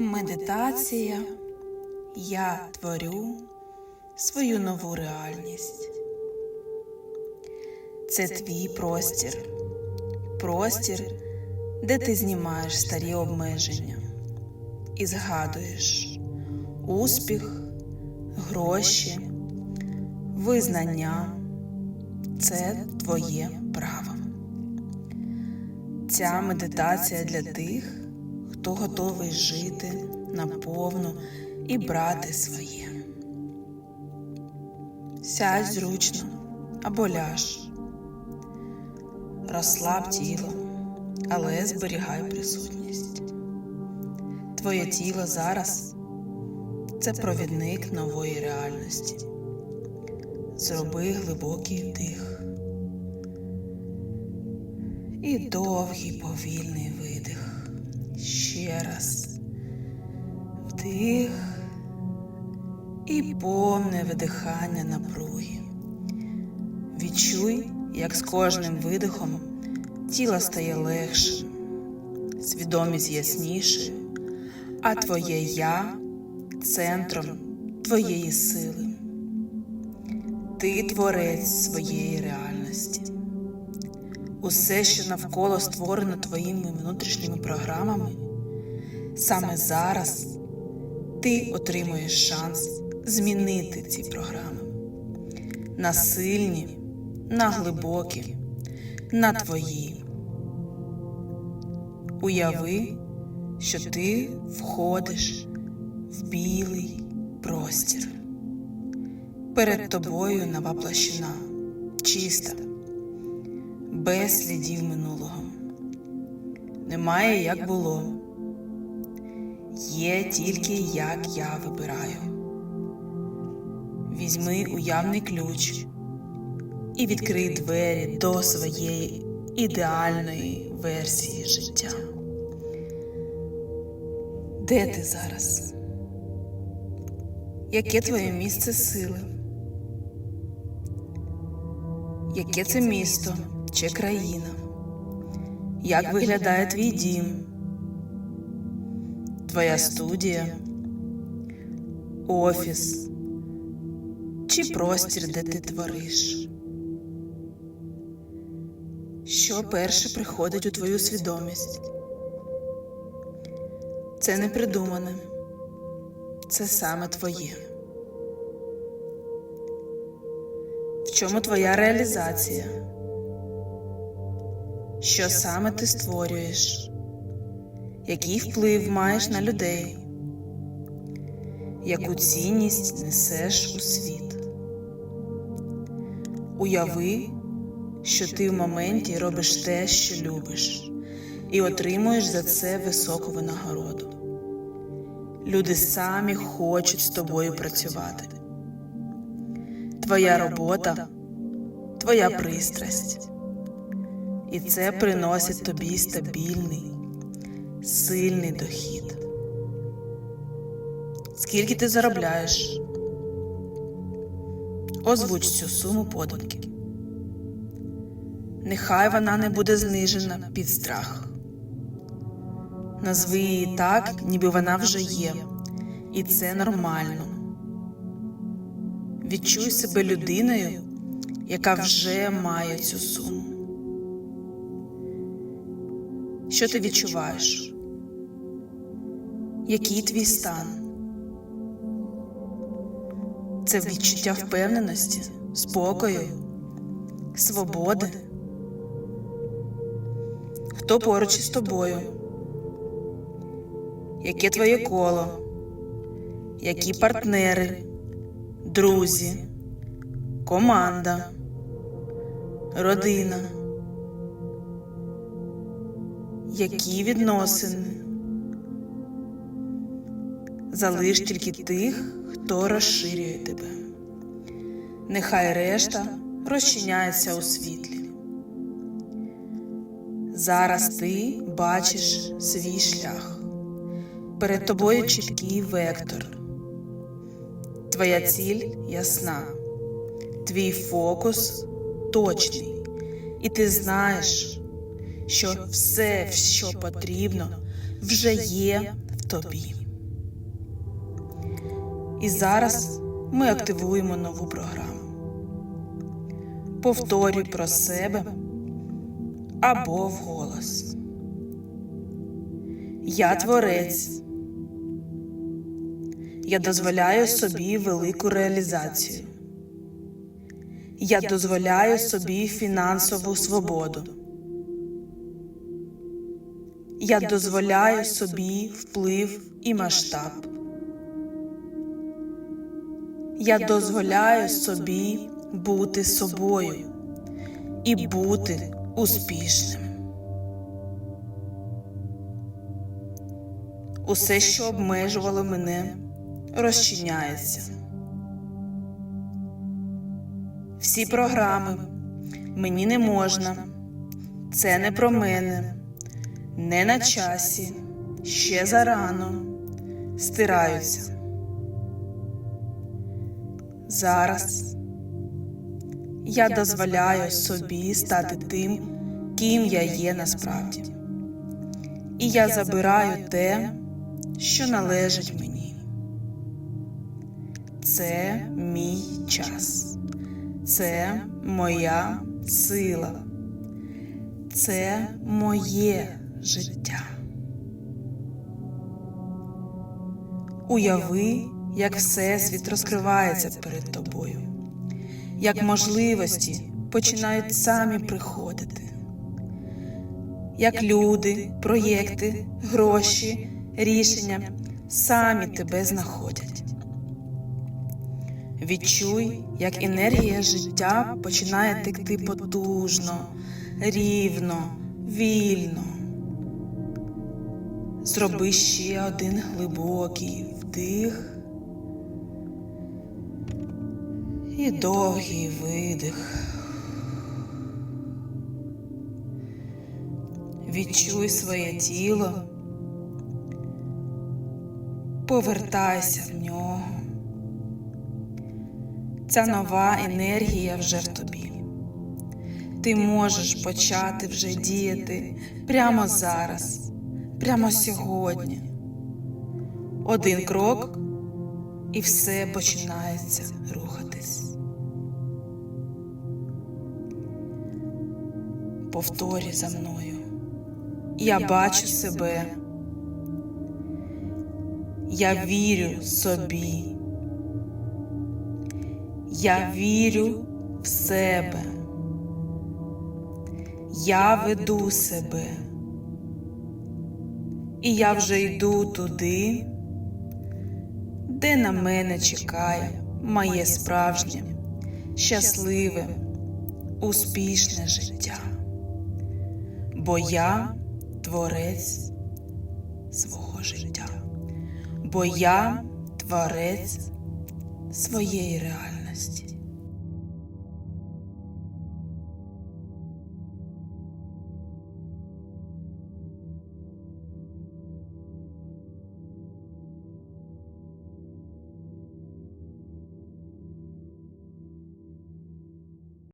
Медитація Я творю свою нову реальність. Це твій простір, простір, де ти знімаєш старі обмеження і згадуєш успіх, гроші, визнання це твоє право. Ця медитація для тих, хто готовий жити наповну і брати своє. Сядь зручно або ляж. Розслаб тіло, але зберігай присутність. Твоє тіло зараз це провідник нової реальності. Зроби глибокий вдих і довгий повільний видих. Ще раз. Вдих і повне видихання напруги. Відчуй, як з кожним видихом тіло стає легшим, свідомість яснішою, а твоє я центром твоєї сили. Ти творець своєї реальності. Усе, що навколо створено твоїми внутрішніми програмами, саме зараз ти отримуєш шанс змінити ці програми на сильні, на глибокі, на твої. Уяви, що ти входиш в білий простір. Перед тобою нова площина, чиста, без слідів минулого. Немає як було. Є тільки як я вибираю. Візьми уявний ключ і відкрий двері до своєї ідеальної версії життя. Де ти зараз? Яке твоє місце сили? Яке це місто чи країна? Як виглядає твій дім? Твоя студія, офіс чи простір, де ти твориш? Що перше приходить у твою свідомість? Це не придумане, це саме твоє. В чому твоя реалізація? Що саме ти створюєш? Який вплив маєш на людей? Яку цінність несеш у світ? Уяви, що ти в моменті робиш те, що любиш, і отримуєш за це високу винагороду. Люди самі хочуть з тобою працювати. Твоя робота, твоя пристрасть. І це приносить тобі стабільний, сильний дохід. Скільки ти заробляєш? Озвуч цю суму подумки. Нехай вона не буде знижена під страх. Назви її так, ніби вона вже є, і це нормально. Відчуй себе людиною, яка вже має цю суму. Що ти відчуваєш? Який твій стан? Це відчуття впевненості, спокою, свободи. Хто поруч із тобою? Яке твоє коло? Які партнери, друзі, команда, родина? Які відносини? Залиш тільки тих, хто розширює тебе. Нехай решта розчиняється у світлі. Зараз ти бачиш свій шлях. Перед тобою чіткий вектор. Твоя ціль ясна, твій фокус точний, і ти знаєш, що все, що потрібно, вже є в тобі. І зараз ми активуємо нову програму. Повторюй про себе або вголос. Я творець. Я дозволяю собі велику реалізацію. Я дозволяю собі фінансову свободу. Я дозволяю собі вплив і масштаб. Я дозволяю собі бути собою і бути успішним. Усе, що обмежувало мене, розчиняється. Всі програми мені не можна, це не про мене, не на часі, ще зарано стираються. Зараз. Я дозволяю собі стати тим, ким я є насправді. І я забираю те, що належить мені. Це мій час, це моя сила, це моє життя. Уяви, як Всесвіт розкривається перед тобою, як можливості починають самі приходити, як люди, проєкти, гроші, рішення самі тебе знаходять. Відчуй, як енергія життя починає текти потужно, рівно, вільно. Зроби ще один глибокий вдих і довгий видих. Відчуй своє тіло, повертайся в нього. Ця нова енергія вже в тобі. Ти можеш почати вже діяти прямо зараз, прямо сьогодні. Один крок, і все починається рухатись. Повторюй за мною. Я бачу себе. Я вірю собі. Я вірю в себе. Я веду себе. І я вже йду туди, де на мене чекає моє справжнє, щасливе, успішне життя. Бо я творець свого життя. Бо я творець своєї реальності.